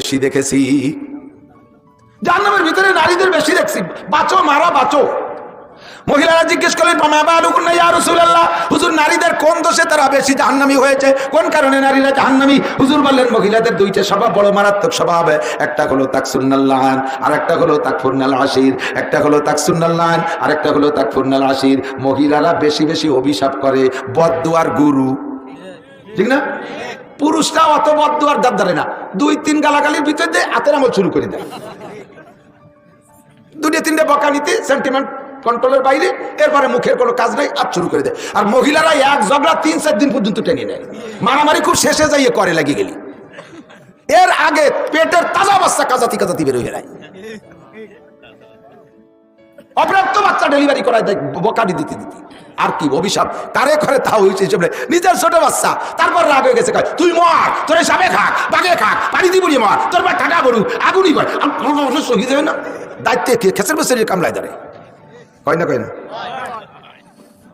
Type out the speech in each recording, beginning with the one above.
বেশি দেখেছি। জাহান্নামের ভিতরে নারীদের বেশি দেখছি। বাঁচো, মারা, বাঁচো। মহিলারা জিজ্ঞেস করলেন হুজুর, নারীদের কোন দোষে তারা বেশি জাহান্নামি হয়েছে? কোন কারণে নারীরা জাহান্নামি? হুজুর বললেন, মহিলাদের দুইটা স্বভাব, বড় মারাত্মক স্বভাব। একটা হলো তাকসুন্নাল্লাহান আর একটা হলো তাকফুরনাল আশির একটা হলো তাকসুন্নাল্লাহান আর একটা হলো তাকফুরনাল আশির মহিলারা বেশি বেশি অভিশাপ করে বদুয়ার গুরু। ঠিক না? পুরুষরা অত বদুয়ার দাঁত ধরে না। দুই, তিন গালাগালির ভিতর দিয়ে হাতের আমল শুরু করে দেয়। দুটো, তিনটে বকা নিতে সেন্টিমেন্ট কন্ট্রোলের বাইরে, এরপরে মুখের কোনো কাজ নাই আর শুরু করে দেয়। আর মহিলারা এক ঝগড়া তিন, চার দিন পর্যন্ত টেনে নেয়। মারামারি খুব শেষে যাইয়ে করে লাগিয়ে গেলি। এর আগে পেটের তাজা বাচ্চা কাজাতি কাজাতি বেরোয় যায়। অপ্রাপ্ত বাচ্চা ডেলিভারি করায় দেয় বকানি দিতে দিতে। আর কি অভিশাপ? কারে করে তা হয়েছে হিসেবে নিজের ছোট বাচ্চা, তারপর রাগ হয়ে গেছে তুই মর, তোর সাবে খাক বাগে খাক পানি দিব মর, তোর বা টাকা গরু আগুনই কোনো শহীদ হবে না? দায়িত্বে কে? খেসের বসে কামলায় দাঁড়ে কয় না কয় না?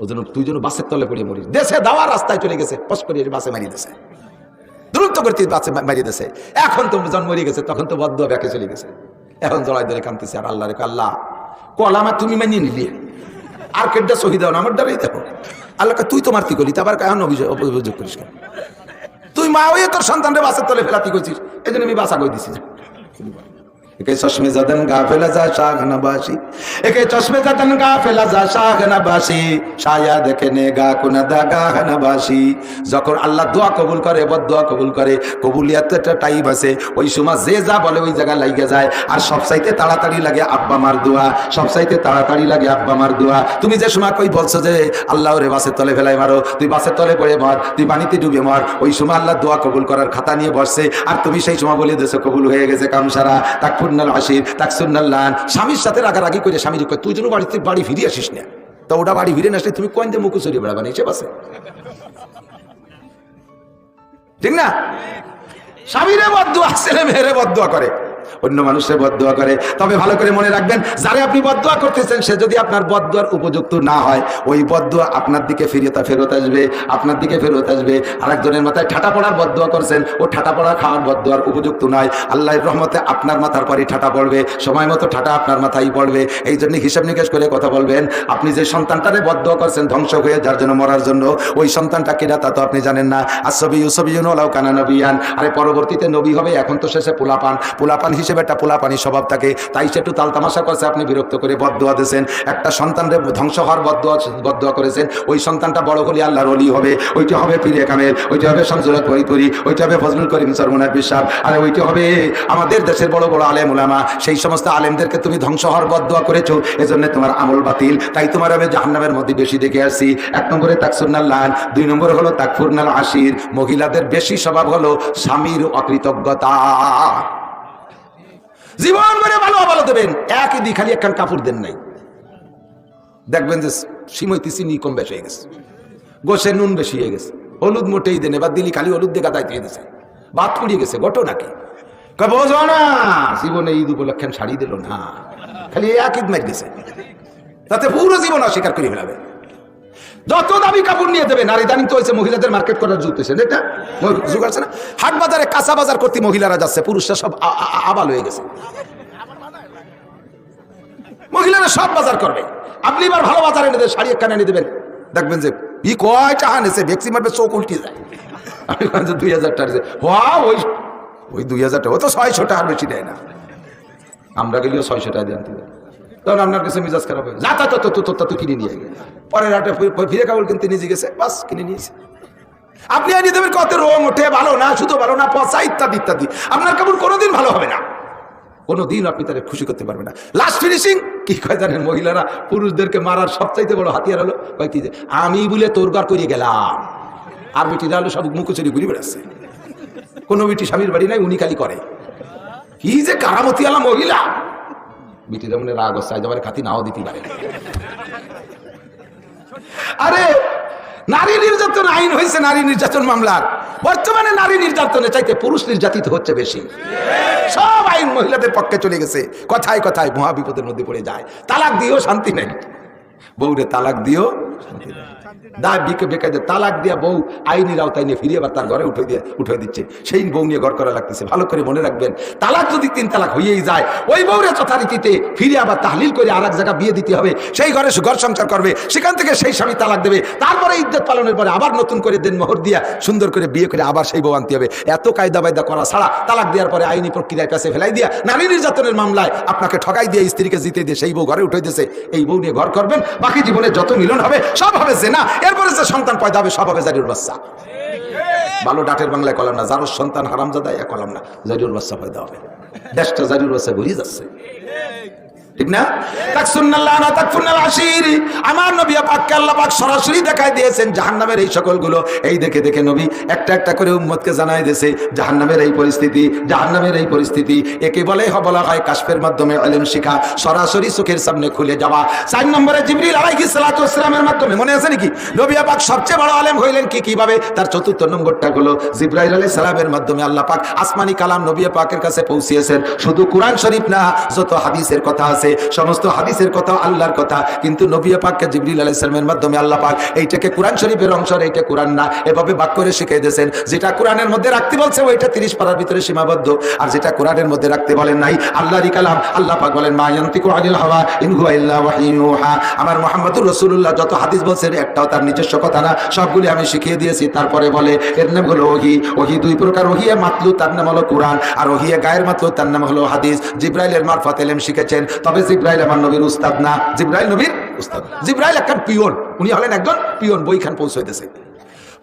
ও জন্য তুই যেন বাসের তলে পড়ে মরিস। দেশে দাওয়ার রাস্তায় চলে গেছে পস করে বাসে মারিয়ে দিছে দ্রুত করতে বাসে মারিয়ে দিছে এখন তো জন্ম মরিয়ে গেছে, তখন তো বদ্ধ ব্যাকে চলে গেছে। এখন জড়াই ধরে কামতেছে আর আল্লাহ রেখে আল্লাহ কলামা তুমি মানিয়ে নিলি। আর কেডটা সহি দাও না, আমার দ্বারাই দেখো। আল্লাহকে তুই তো মারতি করলি তারপর কেন অভিযোগ করিস তুই মা হয়ে তোর সন্তানরে বাসের তলে ফেলাতি করছিস এই জন্য আমি বাসা করে দিছি একে চশমে জাদান গাফেলা যা, শাহ নবাসি একে চশমে জাদান গাফেলা যা, শাহ নবাসি শায়া দেখে নে গা, কুনা দা গাহ নবাসি যখন আল্লাহ দোয়া কবুল করে, বদ দোয়া কবুল করে, কবুলিয়াত একটা টাইম আছে। ওই সময় যে যা বলে ওই জায়গায় লাইগে যায়। আর সবসাইতে তাড়াতাড়ি লাগে আব্বা মার দোয়া। সবসাইতে তাড়াতাড়ি লাগে আব্বা মার দোয়া। তুমি যে সময় কই বলছো যে, আল্লাহ রে বাসের তলে ফেলাই মারো, তুই বাসের তলে পড়ে মর, তুই পানিতে ডুবে মর। ওই সময় আল্লাহ দোয়া কবুল করার খাতা নিয়ে বসছে। আর তুমি সেই সময় বলে দেশে কবুল হয়ে গেছে কামসারা। তাকফুন্নাল আসির তাকসুন্নাল্লান স্বামীর সাথে রাগারাগি করে স্বামী কয় তুই যেন বাড়িতে বাড়ি ফিরে আসিস না। তা ওটা বাড়ি ফিরে না আসলে তুমি কয়েন দিয়ে মুখে সরিয়ে বেড়াবা? বানিয়েছে বাসে। ঠিক না? স্বামীরে বদুয়া ছেলে মেয়েরে বদুয়া করে। অন্য মানুষের বদুয়া করে। তবে ভালো করে মনে রাখবেন, যারে আপনি বদুয়া করতেছেন, সে যদি আপনার বদুয়ার উপযুক্ত না হয়, ওই বদুয়া আপনার দিকে ফিরে তা ফেরত আসবে, আপনার দিকে ফেরত আসবে। আরেকজনের মাথায় ঠাটা পড়ার বদুয়া করছেন, ও ঠাটা পড়া খাওয়ার বদুয়ার উপযুক্ত নয়। আল্লাহর রহমতে আপনার মাথার পরে ঠাটা পড়বে, সময় মতো ঠাটা আপনার মাথায় পড়বে। এই জন্য হিসাব নিকেশ করে কথা বলবেন, আপনি যে সন্তানটারে বদুয়া করছেন ধ্বংস হয়ে যার জন্য মরার জন্য, ওই সন্তানটা কেনা তা তো আপনি জানেন না। আসবি ইউসবি ইউনলাও কানা নবিয়ান। আরে পরবর্তীতে নবী হবে, এখন তো শেষে পোলাপান। পোলাপান হিসেবে একটা পোলাপানি স্বভাব থাকে, তাই সে একটু তাল তামাশা করছে, আপনি বিরক্ত করে বদুয়া দিয়েছেন। একটা সন্তানরে ধ্বংস হওয়ার বদুয়া বদুয়া করেছেন, ওই সন্তানটা বড় হলে আল্লাহর অলি হবে, ওইটা হবে ফিরে কামের ওইটা হবে শামসুলত করি ওইটা হবে ফজলুল করিম সরমনার বিশ্বাস, আরে ওইটা হবে আমাদের দেশের বড় বড় আলেম ওলামা সেই সমস্ত আলেমদেরকে তুমি ধ্বংস হওয়ার বদুয়া করেছ, এজন্য তোমার আমল বাতিল, তাই তোমার আমি জাহান্নামের মধ্যে বেশি দেখে আসছি। এক নম্বরে তাকসুন্নাল্লান দুই নম্বর হলো তাকফুরনাল আশির, মহিলাদের বেশি স্বভাব হলো স্বামীর অকৃতজ্ঞতা। জীবন মেরে ভালো ভালো দেবেন। একই দি খালি একখান কাপড় দেন নাই। দেখবেন যে সিমইতে চিনি কম বেশি হয়ে গেছে। গোসে নুন বেশি হয়ে গেছে। হলুদ মোটেই দেন এবার দিলি খালি হলুদ দিয়ে গাদাই দিয়ে দিছে। বাদ পুড়িয়ে গেছে গটো নাকি? বোঝো না, জীবনে ঈদ উপলক্ষে শাড়ি দিল না। খালি এক ঈদ মার গেছে তাতে পুরো জীবন অস্বীকার করে ফেলাবে। যত দামি কাপড় নিয়ে দেবে, নারী দানি তো হয়েছে, মহিলাদের মার্কেট করার যুগ পেয়েছে এটা যুগ আছে না? হাট বাজারে কাঁচা বাজার করতে মহিলারা যাচ্ছে, পুরুষরা সব আবাল হয়ে গেছে। মহিলারা সব বাজার করবে। আপনি এবার ভালো বাজার এনে দেবেন, শাড়ি একখানে এনে দেবেন। দেখবেন যে ই কয় টাকা নেছে ভ্যাকসিন মারবে চোখ উল্টে যায়। আমি দুই হাজার টাকা হওয়া ওই ওই দুই হাজার টাকা, ও তো ছয়শো টাকা বেশি দেয় না। আমরা গেলেও ছয়শো টাকা দিয়ে আনতে দেয়। তখন আপনার কাছে মিজাজ খারাপ হয়ে যা তা তো তো তো তো কিনে নিয়ে গেছে পরের হাটে ফিরে কাপড় কিনতে নিজে গেছে বাস কিনে নিয়েছে। আপনি আনিয়ে দেবেন কত রং ওঠে ভালো না শুধু ভালো না পচা ইত্যাদি ইত্যাদি। আপনার কাপড় কোনোদিন ভালো হবে না। কোনোদিন আপনি তাদের খুশি করতে পারবেন না। লাস্ট ফিনিশিং কি কয় জানেন মহিলারা পুরুষদেরকে মারার সবচাইতে বড় হাতিয়ার হলো কয় কি যে, আমি বলে তোর গার করিয়ে গেলাম। আর বেটিরা হলো সব মুখোচুরি ঘুরে বেড়াচ্ছে। কোনো বেটি স্বামীর বাড়ি নাই উনি খালি করে। কি যে কারামতি আলা মহিলা। বিটিরা মনে রাগ হচ্ছে, আজ খাতি নাও দিতে পারে। আরে, নারী নির্যাতন আইন হয়েছে নারী নির্যাতন মামলার। বর্তমানে নারী নির্যাতনে চাইতে পুরুষ নির্যাতিত হচ্ছে বেশি। সব আইন মহিলাদের পক্ষে চলে গেছে। কথায় কথায় মহাবিপদের মধ্যে পড়ে যায়। তালাক দিয়েও শান্তি নেই। বউরে তালাক দিয়েও শান্তি নেই। দা বিকে বেকায় তালাক দিয়া বউ আইনের আওতায় নিয়ে ফিরিয়ে আবার তার ঘরে উঠে দিয়ে, উঠে দিচ্ছে। সেই বউ নিয়ে ঘর করা লাগতেছে। ভালো করে মনে রাখবেন, তালাক যদি তিন তালাক হয়েই যায়, ওই বউরে যথারীতিতে ফিরে আবার তাহলিল করে আর এক জায়গা বিয়ে দিতে হবে। সেই ঘরে ঘর সংসার করবে, সেখান থেকে সেই স্বামী তালাক দেবে। তারপরে ইজ্জত পালনের পরে আবার নতুন করে দেন মোহর দিয়া সুন্দর করে বিয়ে করে আবার সেই বউ আনতে হবে। এত কায়দা বায়দা করা ছাড়া তালাক দেওয়ার পরে আইনি প্রক্রিয়ায় কাছে ফেলাই দিয়া নারী নির্যাতনের মামলায় আপনাকে ঠকাই দিয়ে স্ত্রীকে জিতে দিয়ে সেই বউ ঘরে উঠে দিয়েছে। এই বউ নিয়ে ঘর করবেন, বাকি জীবনে যত মিলন হবে, সব হবে জেনা। এরপরে যে সন্তান পয়দা হবে, সব হবে জারির বাচ্চা। ভালো ডাটের বাংলায় কলাম না যার সন্তান হারামজাদা ইয়া কলাম না জারিউর বাচ্চা পয়দা হবে। দেশটা জারিউর বাচ্চা ঘুরিয়ে যাচ্ছে। ঠিক না? আমার নবী পাককে আল্লাহ পাক সরাসরি দেখাই দিয়েছেন জাহান্নামের এই সকলগুলো। এই দেখে দেখে নবী একটা একটা করে উম্মতকে জানাই দিয়েছে, জাহান্নামের এই পরিস্থিতি, জাহান্নামের এই পরিস্থিতি। একে বলে বলা হয় কাশফের মাধ্যমে আলেম শিখা। সরাসরি চোখের সামনে খুলে যাওয়া। চার নম্বরে জিবরিল আলাইহিস সালাতু ওয়াসসালামের মাধ্যমে, মনে আছে নাকি? নবী পাক সবচেয়ে বড় আলেম হইলেন কি কীভাবে? তার চতুর্থ নম্বরটা হলো জিব্রাইল আলাইহিস সালামের মাধ্যমে আল্লাহ পাক আসমানি কালাম নবী পাকের কাছে পৌঁছিয়েছেন। শুধু কোরআন শরীফ না, যত হাদিসের কথা আছে সমস্ত হাদিসের কথা, আল্লাহর কথা। কিন্তু নবী পাককে জিবরিল আলাইহিস সালামের মাধ্যমে আল্লাহ পাক এইটাকে কোরআন শরীফের অংশ আর এইটা কোরআন না। এভাবে বাক করে শিখিয়ে দিয়েছেন, যেটা কোরআনের মধ্যে রাখতে বলছে, ওইটা তিরিশ পারার ভিতরে সীমাবদ্ধ। আর যেটা কোরআনের মধ্যে রাখতে বলেন নাই, আল্লাহরই কালাম। আল্লাহ পাক বলেন, মা ইয়ান্তিকু আনিল হাওয়া, ইন হুয়া ইল্লা ওয়াহিয়ুন ইউহা। আমার মুহাম্মদুর রাসূলুল্লাহ যত হাদিস বলছেন, একটাও তার নিজস্ব কথা না। সবগুলি আমি শিখিয়ে দিয়েছি। তারপরে বলে, এর নাম হলো ওহি। ওহি দুই প্রকার, ওহিয়ে মাতলু, তার নাম হলো কোরআন। আর ওহিয়ে গায়ের মাতলু, তার নাম হলো হাদিস। জিব্রাইলের মারফত এলেম শিখেছেন। তবে জিব্রাইল আমার নবীর উস্তাদ না। জিব্রাইল নবীর উস্তাদ জিব্রাইল একখান পিয়ন। উনি হলেন একজন পিয়ন, বইখান পৌঁছাইতেছে।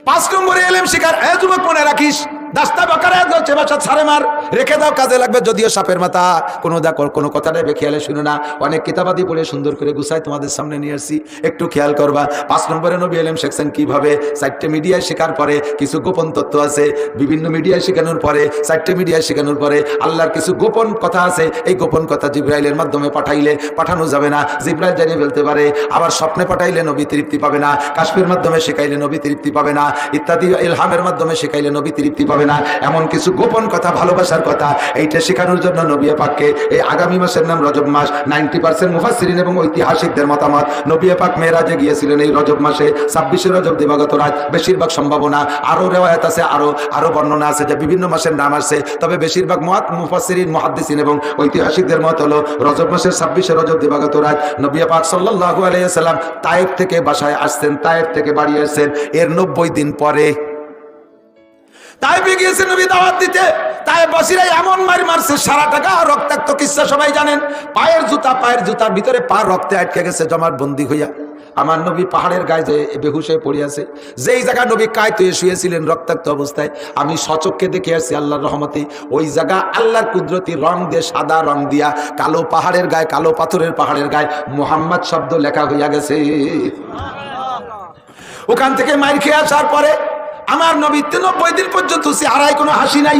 পাঁচ নম্বরে এলেম শিকার এ যুবক, মনে রাখিস দাস্তা বাকারে হচ্ছে বাসা ছাড়ে মার। রেখে দাও, কাজে লাগবে, যদিও সাপের মাথা। কোনো দা কোনো কথা নেবে খেয়ালে শুনে না। অনেক কিতাবাদি পড়ে সুন্দর করে গুছাই তোমাদের সামনে নিয়ে আসছি। একটু খেয়াল করবা। পাঁচ নম্বরে নবী এলেম শেখছেন কীভাবে চারটে মিডিয়ায় শেখার পরে কিছু গোপন তথ্য আছে। বিভিন্ন মিডিয়ায় শেখানোর পরে, চারটে মিডিয়ায় শেখানোর পরে আল্লাহর কিছু গোপন কথা আছে। এই গোপন কথা জিব্রাইলের মাধ্যমে পাঠাইলে পাঠানো যাবে না। জিব্রাইল জানিয়ে ফেলতে পারে, আবার স্বপ্নে পাঠাইলে নবী তৃপ্তি পাবে না। কাশ্মীর মাধ্যমে শেখাইলে নবী তৃপ্তি পাবে না। ইত্যাদি, ইলহামের মাধ্যমে শেখাইলে নবী তৃপ্তি পাবে না। এমন কিছু গোপন কথা, ভালোবাসার কথা, এইটা শেখানোর জন্য নবী পাককে এই আগামী মাসের নাম রজব মাস। নাইনটি পার্সেন্ট মুফাসিরিন এবং ঐতিহাসিকদের মতামত। নবী পাক মেয়েরাজে গিয়েছিলেন এই রজব মাসে। ছাব্বিশে রজব দিবাগত রাত, বেশিরভাগ সম্ভাবনা। আরও রেওয়ায়ত আছে, আরও আরও বর্ণনা আছে যে বিভিন্ন মাসের নাম আছে তবে বেশিরভাগ মহাত মুফাসিরিন মহাদ্দিসিন এবং ঐতিহাসিকদের মত হলো রজব মাসের ছাব্বিশে রজব দিবাগত রাত। নবী পাক সাল্লাল্লাহু আলাইহি সাল্লাম তায়েফ থেকে বাসায় আসছেন, তায়েফ থেকে বাড়ি আসছেন। এর নব্বই দিন পরে তাইফে গিয়েছে নবী দাওয়াত দিতে। তাই বসিরাই এমন মারি মারছে, সারা টাকা রক্তাক্ত কিচ্ছা সবাই জানেন। পায়ের জুতা, পায়ের জুতার ভিতরে পা রক্তে আটকে গেছে জমাট বন্দি হইয়া। আমার নবী পাহাড়ের গায়ে যে বেহুশ হয়ে পড়ে আছে, যেই জায়গা নবী কায় তুয়ে শুয়েছিলেন রক্তাক্ত অবস্থায়, আমি সচককে দেখে আসছি আল্লাহর রহমতে, ওই জায়গা আল্লাহর কুদরতি রং দিয়ে সাদা রং দিয়া, কালো পাহাড়ের গায়ে, কালো পাথরের পাহাড়ের গায়ে মোহাম্মদ শব্দ লেখা হইয়া গেছে। ওখান থেকে মাইর খেয়ে আসার পরে আমার নবী তিরানব্বই দিন পর্যন্ত সে আড়াই কোনো হাসি নাই।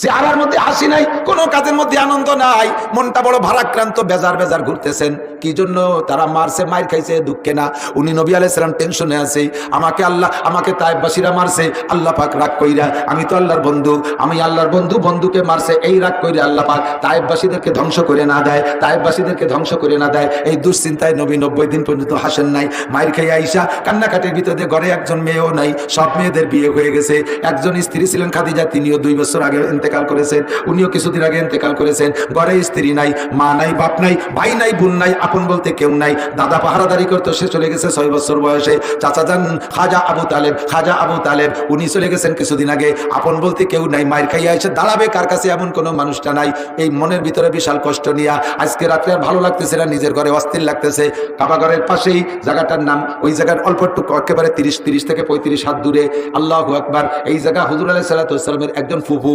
সে আড়ার মধ্যে হাসি নাই, কোনো কাজের মধ্যে আনন্দ নাই। মনটা বড় ভারাক্রান্ত, বেজার বেজার ঘুরতেছেন। কি জন্য তারা মারছে মায়ের খাইছে, দুঃখে না। উনি নবী আলাইসালাম টেনশনে আছে। আমাকে আল্লাহ, আমাকে তাইবাসীরা মারছে, আল্লাহ পাক রাগ কইরা। আমি তো আল্লাহর বন্ধু, আমি আল্লাহর বন্ধু, বন্ধুকে মারছে, এই রাগ কইরা আল্লাহ পাক তাইবাসীদেরকে ধ্বংস করে না দেয় তাইবাসীদেরকে ধ্বংস করে না দেয়। এই দুশ্চিন্তায় নবী নব্বই দিন পর্যন্ত হাসেন নাই। মায়ের খেয়ে আইসা কান্নাকাটির ভিতরে ঘরে একজন মেয়েও নাই, সব মেয়েদের বিয়ে হয়ে গেছে। একজন স্ত্রী ছিলেন খাদিজা, তিনিও দুই বছর আগে ইন্তেকাল করেছেন, উনিও কিছুদিন আগে ইন্তেকাল করেছেন। ঘরে স্ত্রী নাই, মা নাই, বাপ নাই, ভাই নাই, বোন নাই আপন বলতে কেউ নাই। দাদা পাহারাদারি করতো সে চলে গেছে ছয় বছর বয়সে। চাচা যান খাজা আবু তালেব, খাজা আবু তালেব, উনি চলে গেছেন কিছুদিন আগে। আপন বলতে কেউ নাই, মায়ের খাইয়া এসে দাঁড়াবে, কার কাছে এমন কোনো মানুষটা নাই। এই মনের ভিতরে বিশাল কষ্ট নিয়া আজকে রাত্রে আর ভালো লাগতেছে না, নিজের ঘরে অস্থির লাগতেছে। কাবা ঘরের পাশেই জায়গাটার নাম, ওই জায়গার অল্প একটু একেবারে তিরিশ তিরিশ থেকে পঁয়ত্রিশ হাত দূরে। আল্লাহ আকবার, এই জায়গা হুজুর আলাহ সাল্লামের একজন ফুফু।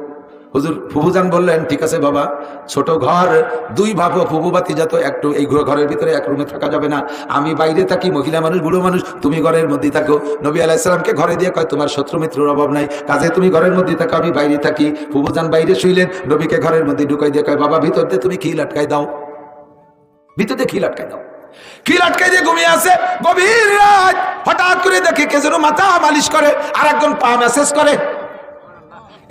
হুজুর ফুফুজান বললেন, ঠিক আছে বাবা, ছোট ঘর, দুই ভাবো ফুবু বাতি যত, একটু এই ঘরের ভিতরে এক রুমে থাকা যাবে না। আমি বাইরে থাকি, মহিলা মানুষ, বুড়ো মানুষ, তুমি ঘরের মধ্যে থাকো। নবী আলাইসালামকে ঘরে দিয়ে কয়, তোমার শত্রু মিত্রর অভাব নাই। কাজে তুমি ঘরের মধ্যে থাকো, আমি বাইরে থাকি। ফুফুজান বাইরে শুইলেন, নবীকে ঘরের মধ্যে ঢুকাই দিয়ে কয়, বাবা, ভিতর দিয়ে তুমি খিল আটকাই দাও? ভিতর দিয়ে খিল আটকাই দাও? কি লটকাই দিয়ে ঘুমিয়ে আছে? গভীর রাত হঠাৎ করে দেখে কে যেন মাথা মালিশ করে আর একজন পা মেসেজ করে।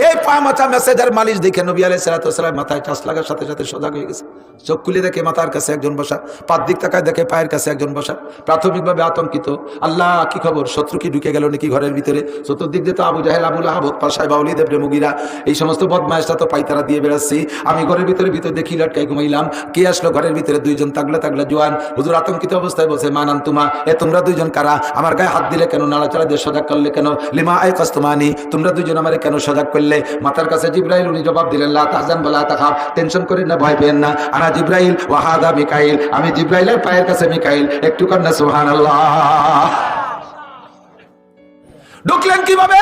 এই পা মাথা মেসেজের মালিশ দেখে নবী আলাই সালাতাম মাথায় টাচ লাগার সাথে সাথে সজাগ হয়ে গেছে। চোখ খুলে দেখে মাথার কাছে একজন বসা, পাত দিক তাকায় দেখে পায়ের কাছে একজন বসা। প্রাথমিকভাবে আতঙ্কিত, আল্লাহ, কি খবর? শত্রু কি ঢুকে গেল নাকি ঘরের ভিতরে? চতুর্দিক দিয়ে তো আবু জাহেল আবুল আহবত পাশায় বাউলি দেব মুগিরা, এই সমস্ত বদমাইশটা তো পাইতারা দিয়ে বেড়াচ্ছি। আমি ঘরের ভিতরে ভিতরে দেখি লটকাই ঘুমাইলাম। কে আসলো ঘরের ভিতরে? দুইজন তাগলা তাগলা জোয়ান। হুজুর আতঙ্কিত অবস্থায় বসে মানান তুমা, এ তোমরা দুইজন কারা? আমার গায়ে হাত দিলে কেন? নাড়াচাড়া দিয়ে সজাগ করলে কেন? লিমা আয় কস্তমানি তোমরা দুইজন আমার কেন সজাগ করলে? মাথার কাছে জিব্রাইল উনি জবাব দিলেন, লা তাহজান তাকাব টেনশন করেন না, ভয় পেন না। আনা জিব্রাইল ওয়াহাদা মিকাইল। আমি জিব্রাইলের পায়ের কাছে মিকাইল। একটু কান্না সুবহানাল্লাহ। ঢুকলেন কীভাবে?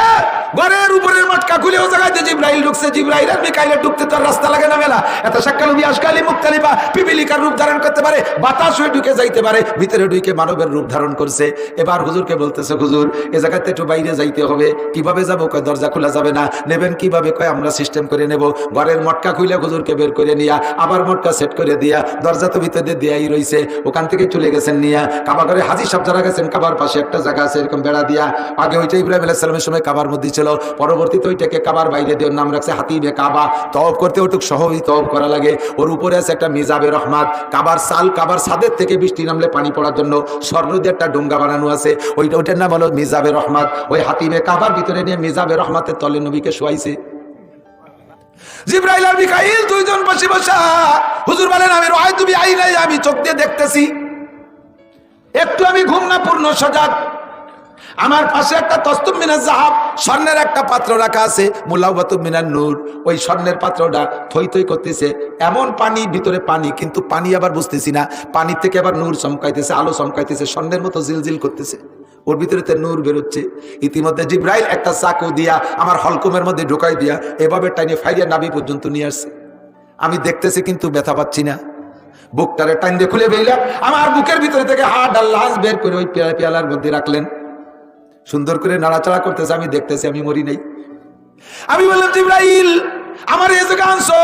ঘরের উপরের মটকা খুলে ও জায়গায় যে জিব্রাইল ঢুকছে, জিব্রাইল আর মিকাইলের ঢুকতে তো রাস্তা লাগে না মেলা। এত সাক্কালবি আশকালি মুক্তালিবা পিপিলিকার রূপ ধারণ করতে পারে, বাতাস হয়ে ঢুকে যাইতে পারে, ভিতরে ঢুকে মানবের রূপ ধারণ করছে। এবার হুজুরকে বলতেছে, হুজুর, এ জায়গাতে একটু বাইরে যাইতে হবে। কীভাবে যাব? কয়, দরজা খোলা যাবে না। নেবেন কীভাবে? কয়, আমরা সিস্টেম করে নেব। ঘরের মটকা খুলে হুজুরকে বের করে নিয়া, আবার মটকা সেট করে দিয়া, দরজা তো ভিতরে দেয়াই রইছে। ওখান থেকে চলে গেছেন নিয়া। কাবা ঘরে হাজি সব যারা গেছেন, কাবার পাশে একটা জায়গা আছে, এরকম বেড়া দিয়া। আগে ওইটা ইব্রাহিম আলাইসালামের সময় কাবার মধ্যে ছিল। পরবর্তীতে ওইটাকে কাবার বাইরে দিয়ে নাম রাখছে হাতিবে কাবা। তব করতে ওটুক সহজই তব করা লাগে। ওর উপরে আছে একটা মিজাবে রহমাত। কাবার সাল, কাবার সাদের থেকে বৃষ্টি নামলে পানি পড়ার জন্য স্বর্ণ দিয়ে একটা ডোঙ্গা বানানো আছে। ওইটা, ওইটার নাম হলো মিজাবে রহমাত। ওই হাতিবে কাবার ভিতরে নিয়ে মিজাবে রহমাতের তলে নবীকে শোয়াইছে। জিব্রাইল আর মিকাইল দুইজন বসে বসা, হুজুর বলেন, আমি রয় তুমি আই আমি চোখ দিয়ে দেখতেছি। একটু আমি ঘুম না, পূর্ণ সজাগ। আমার পাশে একটা তস্তুম মিনার জাহাব স্বর্ণের একটা পাত্র রাখা আছে মুলাউবাতুম মিনার নূর। ওই স্বর্ণের পাত্রটা থই থই করতেছে। এমন পানি, ভিতরে পানি, কিন্তু পানি আবার বুঝতেছি না। পানি থেকে আবার নূর চমকাইতেছে, আলো চমকাইতেছে, স্বর্ণের মতো জিলজিল করতেছে। ওর ভিতরে তো নূর বেরোচ্ছে। ইতিমধ্যে জিব্রাইল একটা চাকু দিয়া আমার হলকুমের মধ্যে ঢুকাই দিয়া এভাবে টাইনে ফাইরিয়া নাবি পর্যন্ত নিয়ে আসছে। আমি দেখতেছি কিন্তু ব্যথা পাচ্ছি না। বুকটারে টাইন দিয়ে খুলে বেরিলাম আমার বুকের ভিতরে থেকে হাড় আর লাশ বের করে ওই পেয়ালার মধ্যে রাখলেন। সুন্দর করে নাড়াচাড়া করতেছে, আমি দেখতেছি, আমি মরি নাই। আমি বললাম, জিব্রাইল, আমার এ আনছো,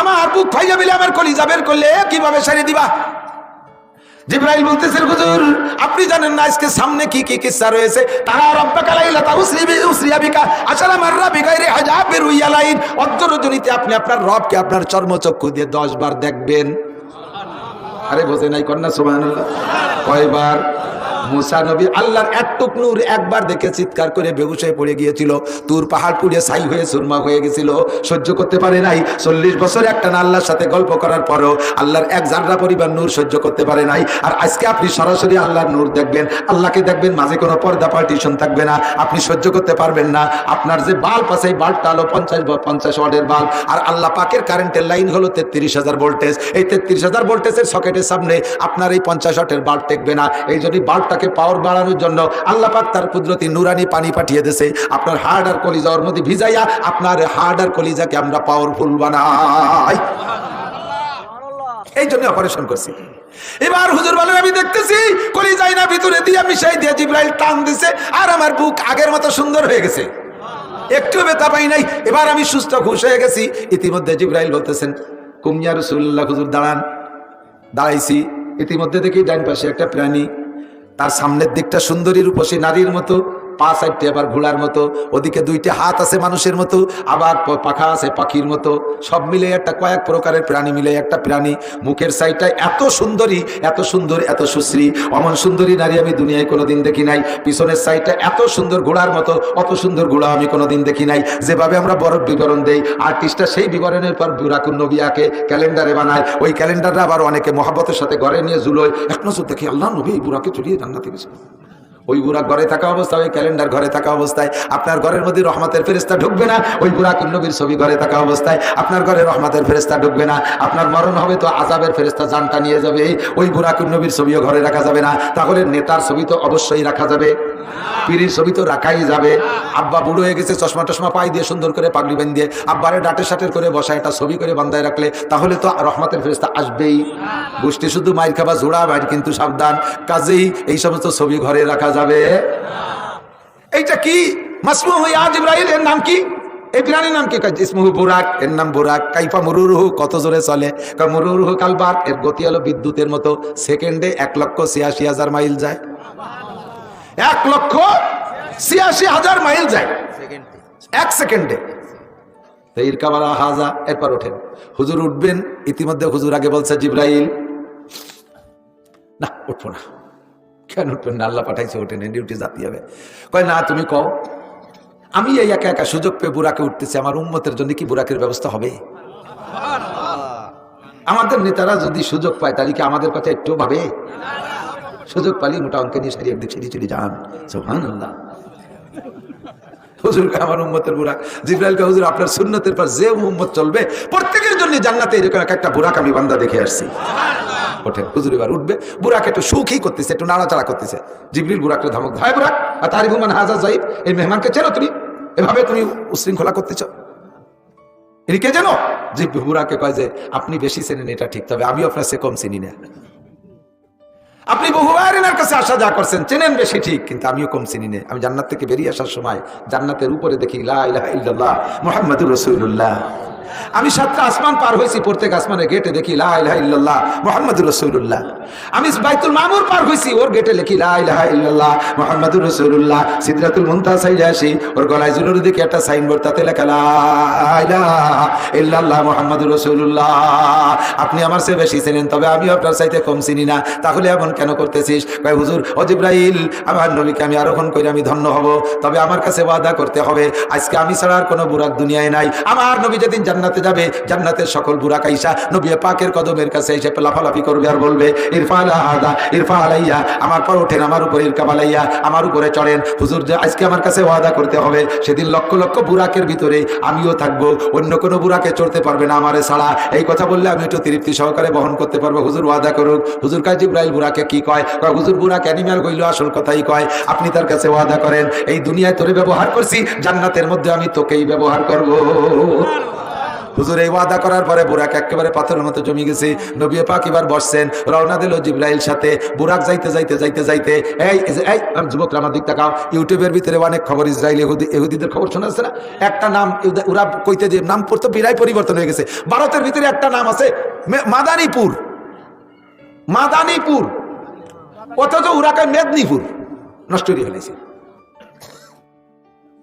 আমার বুক ফাইয়া বেলে আমার কলি যাবের করলে কীভাবে সারিয়ে দিবা? জিব্রাইল বলতেছেন হুজুর, আপনি জানেন না আজকে সামনে কি কি কিসসা রয়েছে? তারা রব্বাকা লাইলাতা উসরিবি উসরিয়াবিকা আশারা মাররা বিগাইরি হাজাবির উইয়ালাইন অদ্দরজনিতে আপনি আপনার রবকে আপনার চর্মচক্ষু দিয়ে 10 বার দেখবেন। আরে, বোঝে নাই কন্যা, সুবহানাল্লাহ। কয়বার? আল্লাহর নূর একবার দেখে চিৎকার করে বেগুস হয়ে পড়ে গিয়েছিল। তুর পাহাড় পুড়ে হয়ে সুরমা হয়ে গেছিল। সহ্য করতে পারে নাই। চল্লিশ বছর একটা না আল্লাহর সাথে গল্প করার পরও আল্লাহর এক জানরা পরিবার নূর সহ্য করতে পারে নাই। আর আজকে আপনি সরাসরি আল্লাহর নূর দেখবেন। আল্লাহকে দেখবেন, মাঝে কোনো পর্দা পার্টিশন থাকবে না। আপনি সহ্য করতে পারবেন না। আপনার যে বাল্ব আছে, এই বাল্বটা হলো পঞ্চাশ পঞ্চাশ ওয়াটের বাল্ব। আর আল্লাহ পাকের কারেন্টের লাইন হলো তেত্রিশ হাজার ভোল্টেজ। এই তেত্রিশ হাজার ভোল্টেজের সকেটের সামনে আপনার এই পঞ্চাশ ওয়াটের বাল্ব টেকবে না। এই জন্য বাল্বটাকে পাওয়ার বাড়ানোর জন্য আল্লাহ পাক তার কুদরতি নুরানি পানি পাঠিয়ে দিয়েছে। আপনার হার্ড আর কলিজা ওর মধ্যে ভিজাইয়া আপনার হার্ড আর কলিজাকে আমরা পাওয়ারফুল বানাই। এই জন্য অপারেশন করছি। এবার হুজুর বলেন, আমি দেখতেছি কলি যাই না ভিতরে দিয়ে মিশাই দিয়ে জিব্রাইল টান দিছে, আর আমার বুক আগের মতো সুন্দর হয়ে গেছে। একটু ব্যথা পাই নাই, এবার আমি সুস্থ খুশ হয়ে গেছি। ইতিমধ্যে জিব্রাইল বলতেছেন কুমিয়া রসুল্লাহ হুজুর দাঁড়ান। দাঁড়াইছি। ইতিমধ্যে দেখি ডান পাশে একটা প্রাণী তার সামনের দিকটা সুন্দরী রূপসী নারীর মতো। পা সাইডটি আবার ঘোড়ার মতো, ওদিকে দুইটা হাত আছে মানুষের মতো, আবার পাখা আছে পাখির মতো। সব মিলে একটা কয়েক প্রকারের প্রাণী মিলে একটা প্রাণী। মুখের সাইডটা এত সুন্দরী, এত সুন্দর, এত সুশ্রী। অমন সুন্দরী নারী আমি দুনিয়ায় কোনোদিন দেখি নাই। পিছনের সাইডটা এত সুন্দর ঘোড়ার মতো, অত সুন্দর ঘোড়া আমি কোনোদিন দেখি নাই। যেভাবে আমরা বরফ বিবরণ দেই আর্টিস্টটা সেই বিবরণের পর বুরাকুন নবিয়াকে ক্যালেন্ডারে বানায়। ওই ক্যালেন্ডারটা আবার অনেকে মহাব্বতের সাথে ঘরে নিয়ে জুলোয় এক নজর দেখি আল্লাহ নবী বুড়াকে চড়িয়ে জান্নাতে গেছে। ওই বুড়া ঘরে থাকা অবস্থায়, ওই ক্যালেন্ডার ঘরে থাকা অবস্থায়, আপনার ঘরের মধ্যে রহমতের ফেরেস্তা ঢুকবে না, ওই বুড়া নবীর ছবি ঘরে থাকা অবস্থায়, আপনার ঘরে রহমতের ফেরেস্তা ঢুকবে না, আপনার মরণ হবে তো আজাবের ফেরেস্তা জানটা নিয়ে যাবে ওই বুড়া নবীর ছবিও ঘরে রাখা যাবে না, তাহলে নেতার ছবি তো অবশ্যই রাখা যাবে। পিড়ির ছবি তো রাখাই যাবে। আব্বা বুড়ো হয়ে গেছে, চশমা টশমা পাই দিয়ে সুন্দর করে পাগলি বেঁধে দিয়ে আব্বারে ডাটে সাটের করে বসা একটা ছবি করে বান্ধায় রাখলে, তাহলে তো রহমতের ফেরেস্তা আসবেই। গোষ্ঠী শুধু মায়ের খাবা, জোড়া বাইর কিন্তু সাবধান। কাজেই এই সমস্ত ছবি ঘরে রাখা যাবে। এইটা কি? মাসমু ইয়াদ ইব্রাহিম এর নাম কি? এই প্রাণীর নাম কি? ইসমুহু বুরাক, এর নাম বুরাক। কাইফা মুরুরুহু, কত জোরে চলে। মুরুরুহু কালবার এর গতি হলো বিদ্যুতের মতো। সেকেন্ডে এক লক্ষ ছিয়াশি হাজার মাইল যায়। এক লক্ষ ছিয়াশি হাজার মাইল যায়। এক সেকেন্ডে। ইরকাবালা হাজা এরপর ওঠেন। হুজুর উঠবেন ইতিমধ্যে হুজুর আগে বলছে জিব্রাইল না উঠবো না। কেন উঠবেন না? আল্লাহ পাঠাইছে ওঠেন ডিউটি জাতি হবে। কয় না তুমি কও আমি এই একা একা সুযোগ পেয়ে বুড়াকে উঠতেছি। আমার উন্মতের জন্য কি বুড়াকের ব্যবস্থা হবে? আমাদের নেতারা যদি সুযোগ পায় তাহলে কি আমাদের কথা একটু ভাবে? সুযোগ পালি মোটা অঙ্কে নিয়ে সারি একদিক ছিড়ি ছিড়ি যান। সোহান আল্লাহ হুজুরকে আমার উম্মতের জিব্রাইলকে হুজুর আপনার সুন্নতের পর যে উম্মত চলবে প্রত্যেকের জন্য জান্নাতে এরকম এক একটা আমি বান্দা দেখে আসছি। ওঠেন হুজুর এবার উঠবে। একটু সুখী করতেছে একটু নাড়াচাড়া করতেছে। জিবরিল বুড়াকে ধমক ভাই আর তারি ভুমান হাজার জাহিব এই মেহমানকে চেনো তুমি? এভাবে তুমি উশৃঙ্খলা করতেছ? ইনি কে জানো যে বুড়াকে কয় যে আপনি বেশি চেনেন এটা ঠিক তবে আমি আপনার সে কম চিনি না। আপনি এনার কাছে আসা যা করছেন, চেনেন বেশি ঠিক, কিন্তু আমিও কম চিনি না। আমি জান্নাত থেকে বেরিয়ে আসার সময় জান্নাতের উপরে দেখি লাহ মোহাম্মদুর রসুল্লাহ আমি সাতটা আসমান পার হয়েছি, প্রত্যেক আসমানের গেটে দেখি লা ইলাহা ইল্লাল্লাহ, মুহাম্মাদুর রাসূলুল্লাহ। আমি বাইতুল মামুর পার হয়েছি, ওর গেটে লিখি লা ইলাহা ইল্লাল্লাহ, মুহাম্মাদুর রাসূলুল্লাহ। সিদরাতুল সাইডে আসি, ওর গলায় জুনুর দিকে একটা সাইনবোর্ড তাতে লেখা লা ইলাহা ইল্লাল্লাহ আপনি আমার চেয়ে বেশি চেনেন, তবে আমি আপনার চাইতে কম চিনি না। তাহলে এমন কেন করতেছিস? কয়, হুজুর, ও জিব্রাইল, আমার নবীকে আমি আরোহণ করে আমি ধন্য হব। তবে আমার কাছে ওয়াদা করতে হবে, আজকে আমি ছাড়া আর কোনো বুরাক দুনিয়ায় নাই। আমার নবী যেদিন জান্নাতে যাবে, জান্নাতের সকল বুড়া আইসা নবী পাকের কদমের কাছে এসে লাফালাফি করবে আর বলবে ইরফা আদা ইরফা আলাইয়া আমার পর ওঠেন, আমার উপর ইরকা বালাইয়া আমার উপরে চড়েন। হুজুর, যে আজকে আমার কাছে ওয়াদা করতে হবে, সেদিন লক্ষ লক্ষ বুরাকের ভিতরে আমিও থাকব, অন্য কোনো বুরাকে চড়তে পারবে না আমারে ছাড়া। এই কথা বললে আমি একটু তৃপ্তি সহকারে বহন করতে পারব। হুজুর, ওয়াদা করুক। হুজুর কাজ ইব্রাহিম বুড়াকে কি কয়? কয়, হুজুর বুড়াক অ্যানিম্যাল কইল আসল কথাই কয়। আপনি তার কাছে ওয়াদা করেন, এই দুনিয়ায় তোরে ব্যবহার করছি, জান্নাতের মধ্যে আমি তোকেই ব্যবহার করব। হুজুর, এই ওয়াদা করার পরে বুরাক একেবারে পাথরের মতো জমি গেছে। নবী পাক এবার বসছেন, রওনা দিল জিব্রাইল সাথে। বুরাক যাইতে যাইতে যাইতে যাইতে, এই এই যুবকরা আমার দিক তাকাও। ইউটিউবের ভিতরে অনেক খবর ইসরায়েল ইহুদি, ইহুদিদের খবর শোনা যাচ্ছে না? একটা নাম ওরা কইতে যে নাম পড়তো বিরাই পরিবর্তন হয়ে গেছে। ভারতের ভিতরে একটা নাম আছে, মে- মাদারীপুর। মাদানীপুর অথচ ওরাকে মেদিনীপুর। নষ্ট হয়ে গেছে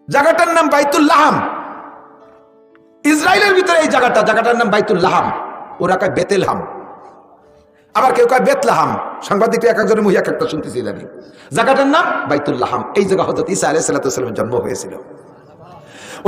জায়গাটার নাম বাইতুল্লাহাম ইসরায়েলের ভিতরে এই জায়গাটা, জায়গাটার নাম বাইতুল্লাহাম ওরা কয় বেতেলহাম। আবার কেউ কয় বেতলাহাম। সাংবাদিক এক একজনের মহিয়া এক একটা শুনতেছিলেন জায়গাটার নাম বাইতুল্লাহাম এই জায়গা হজরত ইসা আলাইহিস সালামের জন্ম হয়েছিল।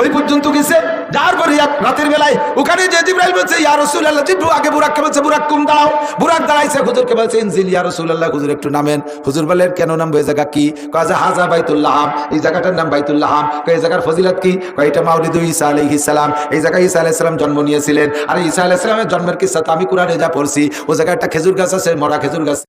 ওই পর্যন্ত গেছে। যার পরে রাতের বেলায় ওখানে যে জিব্রাইল বলছে, ইয়া রাসূলুল্লাহ, জিব্রু, আগে বুরাককে বলছে বুরাক কুম দাঁড়াও। বুরাক দাঁড়াইছে, হুজুরকে বলছে, ইনজিল, ইয়া রাসূলুল্লাহ, হুজুর একটু নামেন। হুজুর বলেন কেন নাম এই জায়গা কি? যে হাজা বাইতুল্লাহাম এই জায়গাটার নাম বাইতুল্লাহাম এই জায়গার ফজিলত কি? এটা মাউলিদু ঈসা আলাইহিস সালাম। এই জায়গায় ঈসা আলাইহিস সালাম জন্ম নিয়েছিলেন। আর ঈসা আলাইহিস সালামের জন্মের কিসসা তো আমি কোরআনে যা পড়ছি, ও জায়গায় একটা খেজুর গাছ আছে, মরা খেজুর গাছ।